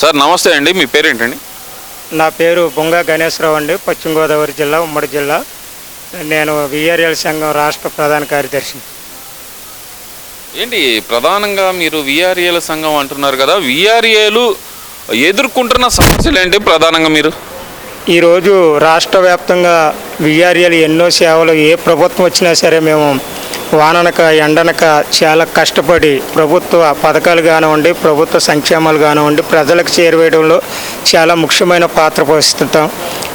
Sir నమస్తే అండి. మీ పేరేంటండి? నా పేరు బొంగ గణేశ్వరరావు అండి. పశ్చిమ గోదావరి జిల్లా ఉమ్మడి జిల్లా. నేను విఆర్ఎల్ సంఘం రాష్ట్ర ప్రధాన కార్యదర్శి. ఏంటి ప్రధానంగా మీరు విఆర్ఏల సంఘం అంటున్నారు కదా? విఆర్ఏలు ఎదుర్కొంటున్న సమస్యలు ఏంటి ప్రధానంగా మీరు? ఈరోజు రాష్ట్ర వ్యాప్తంగా విఆర్ఎల్ ఎన్నో సేవలు ఏ ప్రభుత్వం వచ్చినా సరే మేము వాననక ఎండనక చాలా కష్టపడి ప్రభుత్వ పథకాలు కానివ్వండి ప్రభుత్వ సంక్షేమాలు కానివ్వండి ప్రజలకు చేరువేయడంలో చాలా ముఖ్యమైన పాత్ర పోషిస్తుంటాం.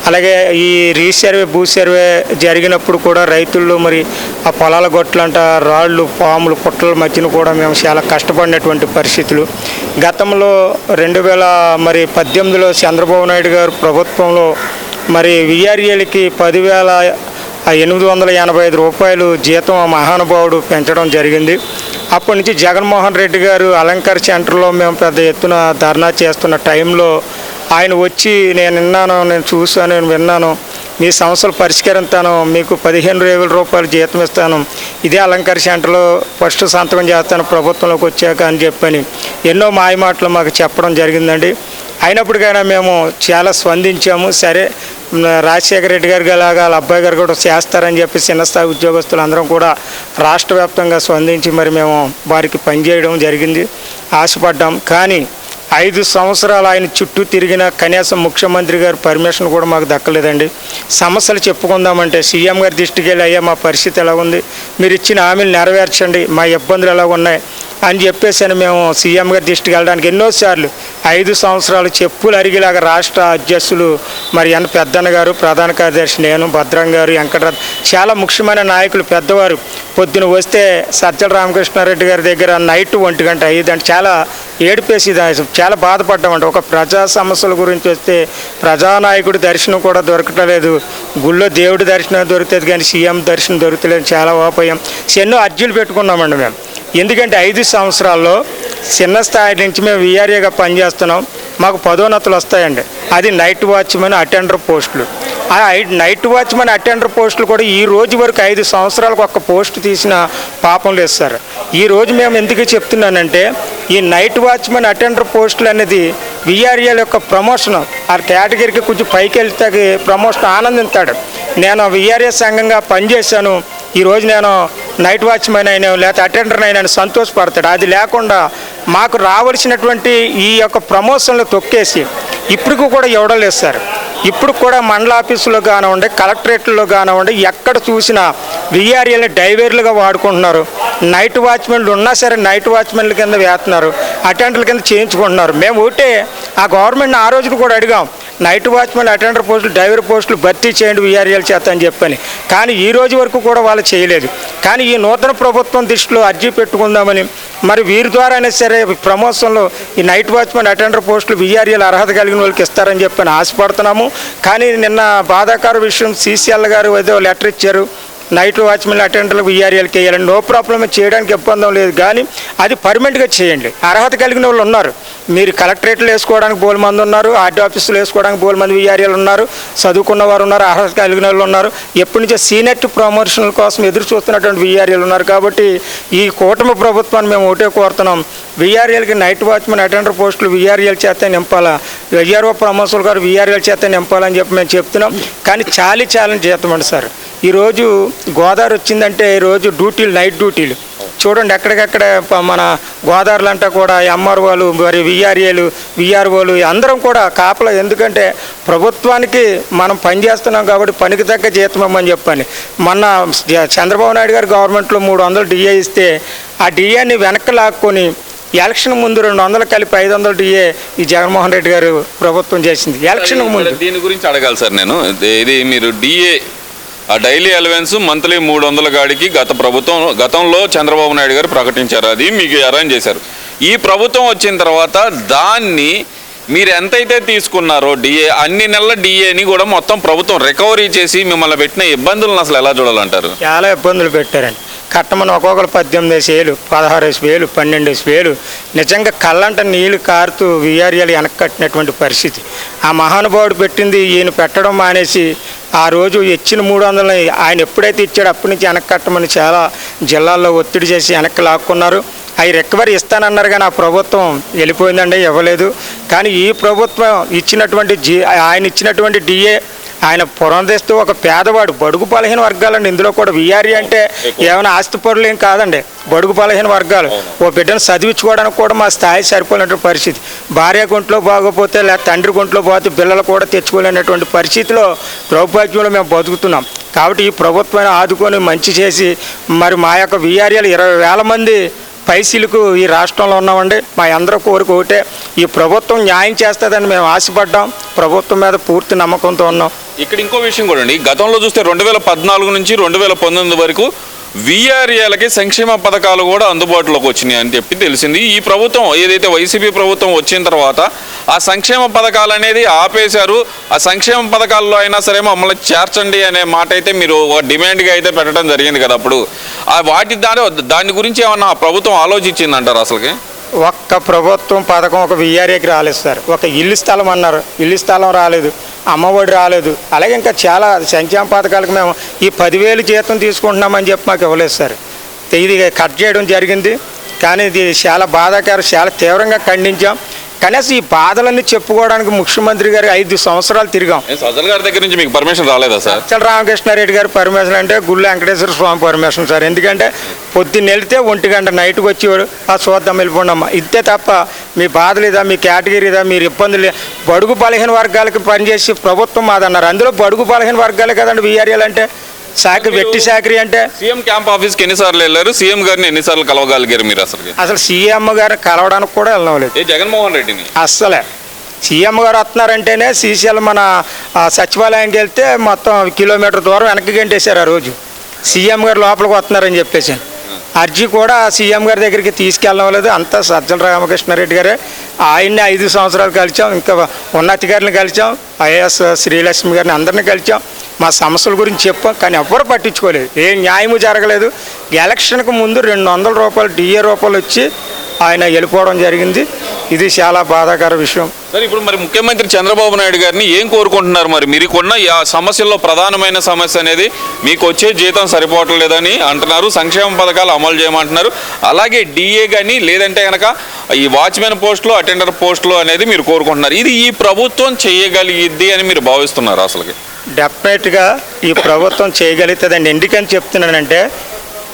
అలాగే ఈ రీసర్వే భూ సర్వే జరిగినప్పుడు కూడా రైతుల్లో మరి ఆ పొలాల గొట్లంట రాళ్ళు పాములు పుట్టల మధ్యన కూడా మేము చాలా కష్టపడినటువంటి పరిస్థితులు. గతంలో రెండు వేల మరి పద్దెనిమిదిలో చంద్రబాబు నాయుడు గారు ప్రభుత్వంలో మరి విఆర్ఏలకి పదివేల ఎనిమిది వందల ఎనభై ఐదు రూపాయలు జీతం ఆ మహానుభావుడు పెంచడం జరిగింది. అప్పటి నుంచి జగన్మోహన్ రెడ్డి గారు అలంకార్ సెంటర్లో మేము పెద్ద ఎత్తున ధర్నా చేస్తున్న టైంలో ఆయన వచ్చి నేను విన్నాను నేను చూశాను నేను విన్నాను. మీ సమస్యలు పరిష్కరిస్తాను మీకు పదిహేను వేల రూపాయలు జీతం ఇస్తాను. ఇదే అలంకార సెంటర్లో ఫస్ట్ సంతకం చేస్తాను ప్రభుత్వంలోకి వచ్చాక అని చెప్పని ఎన్నో మాయమాటలు మాకు చెప్పడం జరిగిందండి. అయినప్పటికైనా మేము చాలా స్పందించాము. సరే రాజశేఖర రెడ్డి గారి అలాగా వాళ్ళ అబ్బాయి గారు కూడా చేస్తారని చెప్పి చిన్న స్థాయి ఉద్యోగస్తులు అందరం కూడా రాష్ట్ర వ్యాప్తంగా స్పందించి మరి మేము వారికి పనిచేయడం జరిగింది. ఆశపడ్డాం. కానీ ఐదు సంవత్సరాలు ఆయన చుట్టూ తిరిగిన కనీసం ముఖ్యమంత్రి గారు పర్మిషన్ కూడా మాకు దక్కలేదండి. సమస్యలు చెప్పుకుందామంటే సీఎం గారి దృష్టికి వెళ్ళి అయ్యా మా పరిస్థితి ఎలా ఉంది? మీరు ఇచ్చిన హామీలు నెరవేర్చండి. మా ఇబ్బందులు ఎలా ఉన్నాయి? అని చెప్పేసి అని మేము సీఎం గారి దృష్టికి వెళ్ళడానికి ఎన్నోసార్లు ఐదు సంవత్సరాలు చెప్పులు అరిగేలాగా రాష్ట్ర అధ్యక్షులు మరి ఎన్ పెద్దన్న గారు ప్రధాన కార్యదర్శి నేను భద్రం గారు వెంకటరథ్ చాలా ముఖ్యమైన నాయకులు పెద్దవారు. పొద్దున వస్తే సజ్జల రామకృష్ణారెడ్డి గారి దగ్గర నైట్ ఒంటి గంట అయ్యిందంటే చాలా ఏడిపేసి చాలా బాధపడ్డామంట ఒక ప్రజా సమస్యల గురించి వస్తే ప్రజానాయకుడి దర్శనం కూడా దొరకటలేదు. గుళ్ళో దేవుడి దర్శనం దొరుకుతుంది కానీ సీఎం దర్శనం దొరుకుతలేదు చాలా ఓపయం ఎన్నో అర్జీలు పెట్టుకున్నామండి మేము. ఎందుకంటే ఐదు సంవత్సరాల్లో చిన్న స్థాయి నుంచి మేము విఆర్ఏగా పనిచేస్తున్నాం. మాకు పదోన్నతులు వస్తాయండి. అది నైట్ వాచ్మెన్ అటెండర్ పోస్టులు ఆ ఐ- నైట్ వాచ్మెన్ అటెండర్ పోస్టులు కూడా ఈ రోజు వరకు ఐదు సంవత్సరాలకు ఒక్క పోస్ట్ తీసిన పాపం లేదు సార్. ఈ రోజు మేము ఎందుకు చెప్తున్నానంటే ఈ నైట్ వాచ్మెన్ అటెండర్ పోస్టులు అనేది విఆర్ఏల యొక్క ప్రమోషన్ ఆ కేటగిరీకి కొంచెం పైకి వెళ్తే ప్రమోషన్ ఆనందిస్తాడు నేను విఆర్ఏ సంఘంగా పనిచేశాను. ఈరోజు నేను నైట్ వాచ్మెన్ అయినా లేకపోతే అటెండర్ అయినా సంతోషపడతాడు. అది లేకుండా మాకు రావాల్సినటువంటి ఈ యొక్క ప్రమోషన్లు తొక్కేసి ఇప్పటికి కూడా ఇవ్వడలేదు సార్. ఇప్పుడు కూడా మండల ఆఫీసులో కానివ్వండి కలెక్టరేట్లో కానివ్వండి ఎక్కడ చూసినా విఆర్ఏని డైవర్లుగా వాడుకుంటున్నారు. నైట్ వాచ్మెన్లు ఉన్నా సరే నైట్ వాచ్మెన్ల కింద వేస్తున్నారు అటెండర్ల కింద చేయించుకుంటున్నారు. మేము ఒకటే ఆ గవర్నమెంట్ని ఆ రోజున కూడా అడిగాం. నైట్ వాచ్మెన్ అటెండర్ పోస్టులు డ్రైవర్ పోస్టులు భర్తీ చేయండి విఆర్ఎల్ చేత అని చెప్పని. కానీ ఈ రోజు వరకు కూడా వాళ్ళు చేయలేదు. కానీ ఈ నూతన ప్రభుత్వం దృష్టిలో అర్జీ పెట్టుకుందామని మరి వీరి ద్వారానే సరే ప్రమోషన్లో ఈ నైట్ వాచ్మెన్ అటెండర్ పోస్టులు విఆర్ఎల్ అర్హత కలిగిన వాళ్ళకి ఇస్తారని చెప్పని ఆశపడుతున్నాము. కానీ నిన్న బాధాకర విషయం సీసీఎల్ గారు ఏదో లెటర్ ఇచ్చారు. నైట్ వాచ్మెన్ అటెండర్లకు విఆర్ఎల్కి వేయాలండి నో ప్రాబ్లం చేయడానికి ఇబ్బంది లేదు. కానీ అది పర్మనెంట్గా చేయండి. అర్హత కలిగిన వాళ్ళు ఉన్నారు. మీరు కలెక్టరేట్లు వేసుకోవడానికి బోల్ మంది ఉన్నారు. ఆర్డీ ఆఫీసులు వేసుకోవడానికి బోల్ మంది విఆర్ఎల్ ఉన్నారు. చదువుకున్న వారు ఉన్నారు. అర్హత కలిగిన వాళ్ళు ఉన్నారు. ఎప్పటి నుంచో సీనియర్ ప్రమోషన్ల కోసం ఎదురు చూస్తున్నటువంటి విఆర్ఎల్ ఉన్నారు కాబట్టి ఈ కూటమి ప్రభుత్వాన్ని మేము ఒకటే కోరుతున్నాం. విఆర్ఎల్కి నైట్ వాచ్మెన్ అటెండర్ పోస్టులు విఆర్ఎల్ చేత నింపాలా? విఆర్ఓ ప్రమోషన్లు గారు విఆర్ఎల్ చేత నింపాలని చెప్పి మేము చెప్తున్నాం. కానీ చాలీ చాలని జీతం అండి సార్. ఈరోజు గోదావరి వచ్చిందంటే ఈరోజు డ్యూటీలు నైట్ డ్యూటీలు. చూడండి ఎక్కడికెక్కడ మన గోదావరిలో అంతా కూడా ఎంఆర్ఓలు మరి విఆర్ఏలు విఆర్ఓలు అందరం కూడా కాపలా. ఎందుకంటే ప్రభుత్వానికి మనం పనిచేస్తున్నాం కాబట్టి పనికి తగ్గ జీతం ఇవ్వమని చెప్పని. మొన్న చంద్రబాబు నాయుడు గారు గవర్నమెంట్లో మూడు వందలు డిఏ ఇస్తే ఆ డిఏని వెనక్కి లాక్కొని ఎలక్షన్ ముందు రెండు వందలు కలిపి ఐదు వందలు డిఏ ఈ జగన్మోహన్ రెడ్డి గారు ప్రభుత్వం చేసింది. ఎలక్షన్ ముందు. దీని గురించి అడగాలి సార్ నేను. ఇది మీరు డిఏ ఆ డైలీ అలవెన్స్ మంత్లీ మూడు వందల గాడికి గత ప్రభుత్వం గతంలో చంద్రబాబు నాయుడు గారు ప్రకటించారు. అది మీకు అరేంజ్ చేశారు. ఈ ప్రభుత్వం వచ్చిన తర్వాత దాన్ని మీరు ఎంతైతే తీసుకున్నారో డిఏ అన్ని నెలల డిఏని కూడా మొత్తం ప్రభుత్వం రికవరీ చేసి మిమ్మల్ని పెట్టిన ఇబ్బందులను అసలు ఎలా చూడాలంటారు? చాలా ఇబ్బందులు పెట్టారండి. కట్టమని ఒక్కొక్కరు పద్దెనిమిది వేలు పదహారు వేలు పన్నెండు వేలు. నిజంగా కళ్ళంట నీళ్ళు కారుతూ విఆర్ఎల్ వెనక్కి కట్టినటువంటి పరిస్థితి. ఆ మహానుభావుడు పెట్టింది ఈయన పెట్టడం మానేసి ఆ రోజు ఇచ్చిన మూడు వందలని ఆయన ఎప్పుడైతే ఇచ్చాడో అప్పటి నుంచి వెనక్కి కట్టమని చాలా జిల్లాల్లో ఒత్తిడి చేసి వెనక్కి లాక్కున్నారు. అవి రికవరీ ఇస్తానన్నారు కానీ ఆ ప్రభుత్వం వెళ్ళిపోయిందండి ఇవ్వలేదు. కానీ ఈ ప్రభుత్వం ఇచ్చినటువంటి జీ ఆయన ఇచ్చినటువంటి డిఏ ఆయన పురంధిస్తూ ఒక పేదవాడు బడుగు బలహీన వర్గాలండి. ఇందులో కూడా విఆర్ఈ అంటే ఏమైనా ఆస్తి పరులు ఏం కాదండి. బడుగు బలహీన వర్గాలు. ఓ బిడ్డను చదివించుకోవడానికి కూడా మా స్థాయి సరిపోలేనటువంటి పరిస్థితి. భార్య గుంట్లో బాగోపోతే లేదా తండ్రి గుంట్లో పోతే పిల్లలు కూడా తెచ్చుకోలేనటువంటి పరిస్థితిలో దౌర్భాగ్యంలో మేము బతుకుతున్నాం. కాబట్టి ఈ ప్రభుత్వాన్ని ఆదుకొని మంచి చేసి మరి మా యొక్క విఆర్ఏలు ఇరవై వేల మంది పైసీలకు ఈ రాష్ట్రంలో ఉన్నామండి. మా అందరూ కోరిక ఒకటే ఈ ప్రభుత్వం న్యాయం చేస్తుందని మేము ఆశపడ్డాం. ప్రభుత్వం మీద పూర్తి నమ్మకంతో ఉన్నాం. ఇక్కడ ఇంకో విషయం కూడా అండి గతంలో చూస్తే రెండు వేల పద్నాలుగు నుంచి రెండు వేల పంతొమ్మిది వరకు వీఆర్ఏలకి సంక్షేమ పథకాలు కూడా అందుబాటులోకి వచ్చినాయి అని చెప్పి తెలిసింది. ఈ ప్రభుత్వం ఏదైతే వైసీపీ ప్రభుత్వం వచ్చిన తర్వాత ఆ సంక్షేమ పథకాలు అనేది ఆపేశారు. ఆ సంక్షేమ పథకాల్లో అయినా సరే మమ్మల్ని చేర్చండి అనే మాట అయితే మీరు ఒక డిమాండ్గా అయితే పెట్టడం జరిగింది కదా అప్పుడు. ఆ వాటి దాని దాని గురించి ఏమన్నా ఆ ప్రభుత్వం ఆలోచించిందంటారు అసలుకి? ఒక్క ప్రభుత్వం పథకం ఒక విఆర్ఏకి రాలేదు సార్. ఒక ఇల్లు స్థలం అన్నారు. ఇల్లు స్థలం రాలేదు. అమ్మఒడి రాలేదు. అలాగే ఇంకా చాలా సంక్షేమ పథకాలకు మేము ఈ పదివేలు జీతం తీసుకుంటున్నామని చెప్పి మాకు ఇవ్వలేదు సార్. ఇది కట్ చేయడం జరిగింది. కానీ ఇది చాలా బాధాకరం చాలా తీవ్రంగా ఖండించాం. కనీసం ఈ బాధలన్నీ చెప్పుకోవడానికి ముఖ్యమంత్రి గారు ఐదు సంవత్సరాలు తిరిగాం. ఏ సజ్జల గారి దగ్గర నుంచి మీకు పర్మిషన్ రాలేదా సార్? అచ్చల రామకృష్ణారెడ్డి గారి పర్మిషన్ అంటే గుళ్ళు వెంకటేశ్వర స్వామి పర్మిషన్ సార్. ఎందుకంటే పొద్దున్న వెళ్తే ఒంటి గంట నైట్కి వచ్చేవాడు ఆ చూద్దాం వెళ్ళిపోండమ్మా ఇంతే తప్ప మీ బాధలు ఇదా మీ కేటగిరీ ఇదా మీరు ఇబ్బందులు బడుగు బలహీన వర్గాలకి పనిచేసి ప్రభుత్వం మాదన్నారు. అందులో బడుగు బలహీన వర్గాలే కదండి వీఆర్ఏలు అంటే శాఖ వెట్టి శాఖరి అంటే? సీఎం క్యాంప్ ఆఫీస్కి ఎన్నిసార్లు వెళ్ళారు? సీఎం గారిని ఎన్నిసార్లు కలవగలిగారు మీరు అసలుకి అసలు సీఎం గారిని కలవడానికి కూడా వెళ్ళలేదు ఏ జగన్మోహన్ రెడ్డిని? అస్సలే. సీఎం గారు వస్తున్నారంటేనే శ్రీశైలం మన సచివాలయానికి వెళ్తే మొత్తం కిలోమీటర్ దూరం వెనక్కి గంటేశారు ఆ రోజు. సీఎం గారు లోపలికి వస్తున్నారని చెప్పేసి. అర్జీ కూడా సీఎం గారి దగ్గరికి తీసుకెళ్ళలేదు అంతా సజ్జల రామకృష్ణారెడ్డి గారే. ఆయన్ని ఐదు సంవత్సరాలు కలిసాం ఇంకా ఉన్నతి గారిని కలిసాం ఐఏఎస్ శ్రీలక్ష్మి గారిని అందరిని కలిసాం మా సమస్యల గురించి చెప్పాం కానీ ఎవ్వరు పట్టించుకోలేదు. ఏ న్యాయము జరగలేదు. ఎలక్షన్కు ముందు రెండు వందల రూపాయలు డిఏ రూపాయలు వచ్చి ఆయన వెళ్ళిపోవడం జరిగింది. ఇది చాలా బాధాకర విషయం. సరే ఇప్పుడు మరి ముఖ్యమంత్రి చంద్రబాబు నాయుడు గారిని ఏం కోరుకుంటున్నారు మరి? మీరు కొన్న ఆ సమస్యల్లో ప్రధానమైన సమస్య అనేది మీకు వచ్చే జీతం సరిపోవటం లేదని అంటున్నారు. సంక్షేమ పథకాలు అమలు చేయమంటున్నారు. అలాగే డిఏ కానీ లేదంటే కనుక ఈ వాచ్మెన్ పోస్టులు అటెండర్ పోస్టులు అనేది మీరు కోరుకుంటున్నారు. ఇది ఈ ప్రభుత్వం చేయగలిగిద్ది అని మీరు భావిస్తున్నారు అసలుకి? డెఫినెట్గా ఈ ప్రభుత్వం చేయగలుగుతుందండి. ఎందుకని చెప్తున్నానంటే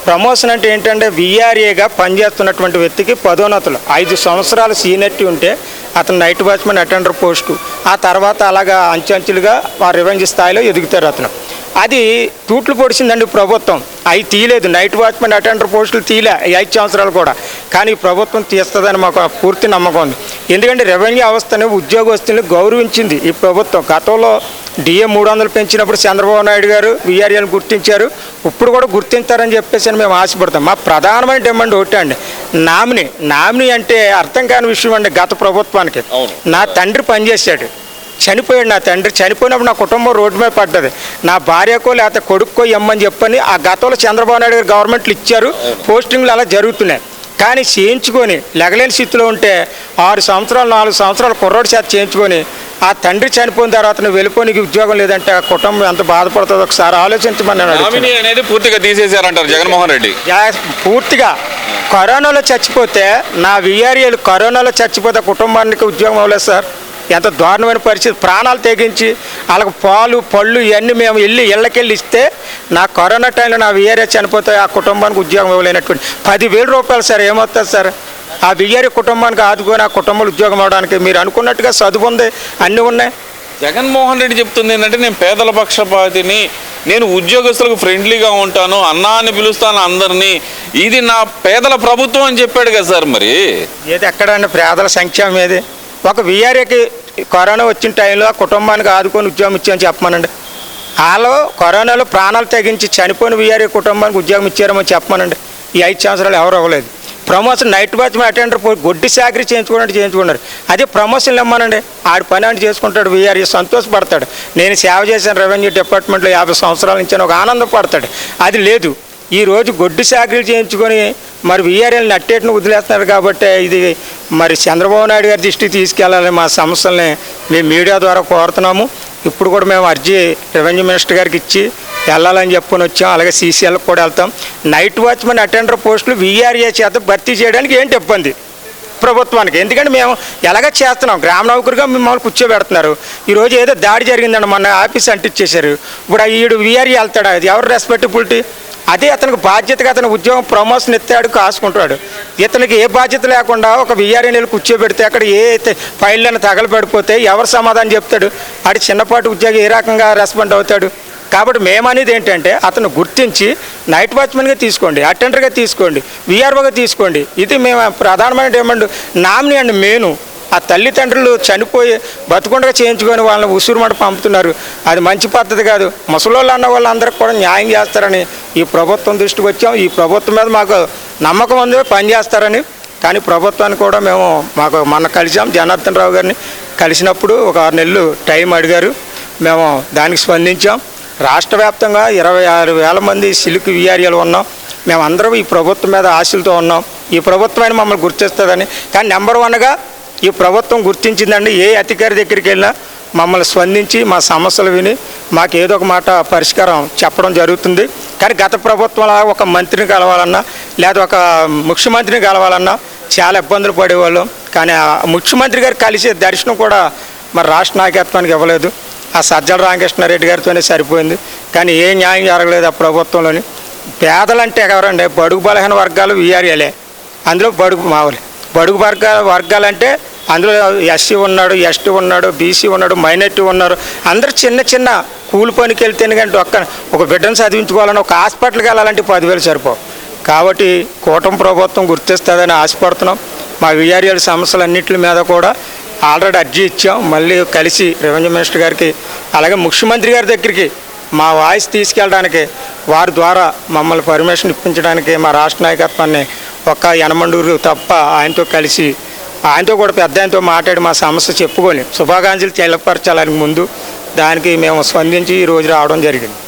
ప్రమోషన్ అంటే ఏంటంటే విఆర్ఏగా పనిచేస్తున్నటువంటి వ్యక్తికి పదోన్నతులు. ఐదు సంవత్సరాలు సీనియర్టీ ఉంటే అతను నైట్ వాచ్మెన్ అటెండర్ పోస్టు. ఆ తర్వాత అలాగా అంచెంచులుగా ఆ రివెంజ్ స్థాయిలో ఎదుగుతారు అతను. అది తూట్లు పొడిచిందండి ప్రభుత్వం. అవి తీయలేదు. నైట్ వాచ్మెన్ అటెండర్ పోస్టులు తీయలే. ఈ ఐదు సంవత్సరాలు కూడా. కానీ ఈ ప్రభుత్వం తీస్తుందని మాకు పూర్తి నమ్మకం ఉంది. ఎందుకంటే రెవెన్యూ వ్యవస్థని ఉద్యోగస్తుల్ని గౌరవించింది ఈ ప్రభుత్వం. గతంలో డిఏ మూడు వందలు పెంచినప్పుడు చంద్రబాబు నాయుడు గారు విఆర్ఏని గుర్తించారు. ఇప్పుడు కూడా గుర్తించారని చెప్పేసి అని మేము ఆశపడతాం. మా ప్రధానమైన డిమాండ్ ఒకటే అండి. నామిని. నామిని అంటే అర్థం కాని విషయం అండి గత ప్రభుత్వానికి. నా తండ్రి పనిచేశాడు. చనిపోయాడు నా తండ్రి. చనిపోయినప్పుడు నా కుటుంబం రోడ్డు మీద పడ్డది. నా భార్యకో లేకపోతే కొడుక్కో ఇమ్మని చెప్పని ఆ గతంలో చంద్రబాబు నాయుడు గారు గవర్నమెంట్లు ఇచ్చారు. పోస్టింగ్లు అలా జరుగుతున్నాయి. కానీ చేయించుకొని లెగలేని స్థితిలో ఉంటే ఆరు సంవత్సరాలు నాలుగు సంవత్సరాలు కుర్రోడి చేత చేయించుకొని ఆ తండ్రి చనిపోయిన తర్వాత నువ్వు వెళ్ళిపోనికి ఉద్యోగం లేదంటే ఆ కుటుంబం ఎంత బాధపడుతుందో ఒకసారి ఆలోచించమని అనేది పూర్తిగా తీసేశారంటారు జగన్మోహన్ రెడ్డి. పూర్తిగా. కరోనాలో చచ్చిపోతే నా విఆర్ఏలు కరోనాలో చచ్చిపోతే కుటుంబానికి ఉద్యోగం అవ్వలేదు సార్. ఎంత దారుణమైన పరిస్థితి. ప్రాణాలు తెగించి వాళ్ళకి పాలు పళ్ళు ఇవన్నీ మేము వెళ్ళి ఇళ్ళకెళ్ళి ఇస్తే నా కరోనా టైంలో నా విఆర్ఏ చనిపోతే ఆ కుటుంబానికి ఉద్యోగం ఇవ్వలేనటువంటి. పదివేల రూపాయలు సార్ ఏమవుతుంది సార్? ఆ విఆర్ఏ కుటుంబానికి ఆదుకొని ఆ కుటుంబంలో ఉద్యోగం అవడానికి మీరు అనుకున్నట్టుగా చదువు ఉంది అన్నీ ఉన్నాయి. జగన్మోహన్ రెడ్డి చెప్తుంది ఏంటంటే నేను పేదల పక్షపాతిని నేను ఉద్యోగస్తులకు ఫ్రెండ్లీగా ఉంటాను అన్నా అని పిలుస్తాను అందరినీ. ఇది నా పేదల ప్రభుత్వం అని చెప్పాడు కదా సార్ మరి. ఏది ఎక్కడండి పేదల సంక్షేమం ఏది? ఒక విఆర్ఏకి కరోనా వచ్చిన టైంలో ఆ కుటుంబానికి ఆదుకొని ఉద్యోగం ఇచ్చామని చెప్పమనండి. వాళ్ళు కరోనాలో ప్రాణాలు తెగించి చనిపోయిన వీఆర్ఏ కుటుంబానికి ఉద్యోగం ఇచ్చారమని చెప్పమనండి. ఈ ఐదు సంవత్సరాలు ఎవరు అవ్వలేదు. ప్రమోషన్ నైట్ వాచ్మెన్ అటెండర్ గొడ్డి సాకరీ చేయించుకున్నట్టు చేయించుకున్నారు. అదే ప్రమోషన్లు ఇమ్మనండి. ఆడి పని అంటే చేసుకుంటాడు వీఆర్ఏ సంతోషపడతాడు. నేను సేవ చేసిన రెవెన్యూ డిపార్ట్మెంట్లో యాభై సంవత్సరాల నుంచి ఒక ఒక ఆనందపడతాడు. అది లేదు. ఈ రోజు గొడ్డి చేయించుకొని మరి వీఆర్ఎల్ నట్టేటిని వదిలేస్తున్నారు కాబట్టి ఇది మరి చంద్రబాబు నాయుడు గారి దృష్టికి తీసుకెళ్ళాలని మా సమస్యల్ని మేము మీడియా ద్వారా కోరుతున్నాము. ఇప్పుడు కూడా మేము అర్జీ రెవెన్యూ మినిస్టర్ గారికి ఇచ్చి వెళ్ళాలని చెప్పుకొని వచ్చాం. అలాగే సీసీఎల్కి కూడా వెళ్తాం. నైట్ వాచ్మెన్ అటెండర్ పోస్టులు వీఆర్ఏ చేత భర్తీ చేయడానికి ఏంటి ఇబ్బంది? ప్రభుత్వానికి. ఎందుకంటే మేము ఎలాగ చేస్తున్నాం? గ్రామ నౌకరుగా మిమ్మల్ని కూర్చోబెడుతున్నారు. ఈరోజు ఏదో దాడి జరిగిందండి. మొన్న ఆఫీస్ అంటిచ్చేశారు. ఇప్పుడు ఈడు వీఆర్ఏ వెళ్తాడా? అది ఎవరు రెస్పెక్టబిలిటీ అదే అతనికి బాధ్యతగా అతను ఉద్యోగం ప్రమోషన్ ఎత్తాడు కాసుకుంటాడు ఇతనికి ఏ బాధ్యత లేకుండా ఒక విఆర్ఏ నెల కూర్చోబెడితే అక్కడ ఏ అయితే ఫైళ్ళని తగలబడిపోతే ఎవరు సమాధానం చెప్తాడు? ఆడి చిన్నపాటి ఉద్యోగి ఏ రకంగా రెస్పాండ్ అవుతాడు? కాబట్టి మేమనేది ఏంటంటే అతను గుర్తించి నైట్ వాచ్మెన్గా తీసుకోండి అటెండర్గా తీసుకోండి విఆర్ఓగా తీసుకోండి. ఇది మేము ప్రధానమైన డిమాండ్ నామినీ అండి మెయిన్ ఆ తల్లిదండ్రులు చనిపోయి బతుకుండగా చేయించుకొని వాళ్ళని ఉసురుమట పంపుతున్నారు. అది మంచి పద్ధతి కాదు. ముసలోళ్ళు అన్న వాళ్ళందరికీ కూడా న్యాయం చేస్తారని ఈ ప్రభుత్వం దృష్టికి వచ్చాం. ఈ ప్రభుత్వం మీద మాకు నమ్మకం ఉంది పని చేస్తారని. కానీ ప్రభుత్వాన్ని కూడా మేము మాకు మొన్న కలిసాం జనార్దన్ రావు గారిని కలిసినప్పుడు ఒక ఆరు నెలలు టైం అడిగారు. మేము దానికి స్పందించాం. రాష్ట్ర వ్యాప్తంగా ఇరవై ఆరు వేల మంది సిల్క్ విఆర్ఏలు ఉన్నాం. మేము ఈ ప్రభుత్వం మీద ఆశలతో ఉన్నాం. ఈ ప్రభుత్వాన్ని మమ్మల్ని గుర్తిస్తుందని. కానీ నెంబర్ వన్గా ఈ ప్రభుత్వం గుర్తించిందండి ఏ అధికారి దగ్గరికి వెళ్ళినా మమ్మల్ని స్పందించి మా సమస్యలు విని మాకు ఏదో ఒక మాట పరిష్కారం చెప్పడం జరుగుతుంది. కానీ గత ప్రభుత్వంలా ఒక మంత్రిని కలవాలన్నా లేదా ఒక ముఖ్యమంత్రిని కలవాలన్నా చాలా ఇబ్బందులు పడేవాళ్ళం. కానీ ఆ ముఖ్యమంత్రి గారు కలిసే దర్శనం కూడా మరి రాష్ట్ర నాయకత్వానికి ఇవ్వలేదు. ఆ సజ్జల రామకృష్ణారెడ్డి గారితోనే సరిపోయింది. కానీ ఏ న్యాయం జరగలేదు ఆ ప్రభుత్వంలోని. పేదలంటే ఎవరండి? బడుగు బలహీన వర్గాలు వీఆర్ఏలే. అందులో బడుగు మావులే. బడుగు వర్గాల వర్గాలంటే అందులో ఎస్సీ ఉన్నాడు ఎస్టీ ఉన్నాడు బీసీ ఉన్నాడు మైనార్టీ ఉన్నారు. అందరు చిన్న చిన్న కూలి పనికి వెళ్తేనే కానీ ఒక్క ఒక బిడ్డను చదివించుకోవాలని ఒక హాస్పిటల్కి వెళ్ళాలంటే పదివేలు సరిపోవు. కాబట్టి కూటమి ప్రభుత్వం గుర్తిస్తుందని ఆశపడుతున్నాం. మా విఆర్ఎల్ సమస్యలన్నింటి మీద కూడా ఆల్రెడీ అర్జీ ఇచ్చాం. మళ్ళీ కలిసి రెవెన్యూ మినిస్టర్ గారికి అలాగే ముఖ్యమంత్రి గారి దగ్గరికి మా వాయిస్ తీసుకెళ్ళడానికి వారి ద్వారా మమ్మల్ని పర్మిషన్ ఇప్పించడానికి మా రాష్ట్ర నాయకత్వాన్ని ఒక్క యనమండూరు తప్ప ఆయనతో కలిసి ఆయనతో కూడా పెద్ద ఆయనతో మాట్లాడి మా సమస్య చెప్పుకొని శుభాకాంక్షలు తెలపరచాలని ముందు దానికి మేము స్పందించి ఈ రోజు రావడం జరిగింది.